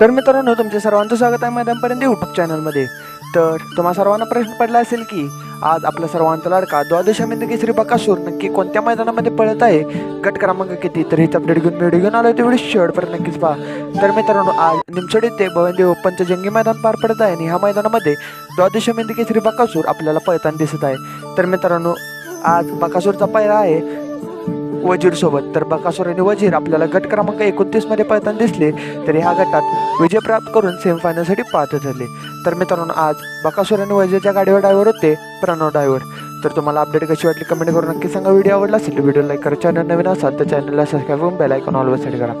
तर मित्रांनो तुमच्या सर्वांचं स्वागत आहे मैदानपर्यंत यूट्यूब चॅनलमध्ये तर तुम्हा सर्वांना प्रश्न पडला असेल की आज आपला सर्वांचा लाडका द्वादशामध्ये केसरी बकासूर नक्की कोणत्या मैदानामध्ये पळत आहे? गट क्रमांक किती? तर हेच अपडेट घेऊन व्हिडिओ घेऊन आलो तेवढी शेवटपर्यंत नक्कीच पहा. तर मित्रांनो आज निमसोड येथे भवनदेव पंचजंगी जंगी मैदान पार पडत आहे आणि ह्या मैदानामध्ये द्वादशामध्ये केसरी बकासूर आपल्याला पळताना दिसत आहे. तर मित्रांनो आज बकासूरचा पहिला आहे. वजीर सोबत तर बकासूर आणि वजीर आपल्याला गट क्रमांक एकोणतीसमध्ये पळताना दिसले तरी ह्या गटात विजय प्राप्त करून सेमीफायनलसाठी पात्र ठरले. तर मित्रांनो आज बकासूर आणि वजीरच्या गाडीवर ड्रायव्हर होते प्रणव ड्रायव्हर तर तुम्हाला अपडेट कशी वाटली कमेंट करून नक्की सांगा. व्हिडिओ आवडला असेल व्हिडिओ लाईक करा. चॅनल नवीन असाल तर चॅनलला सबस्क्राईब करून बेल आयकॉन ऑलवर सेट करा.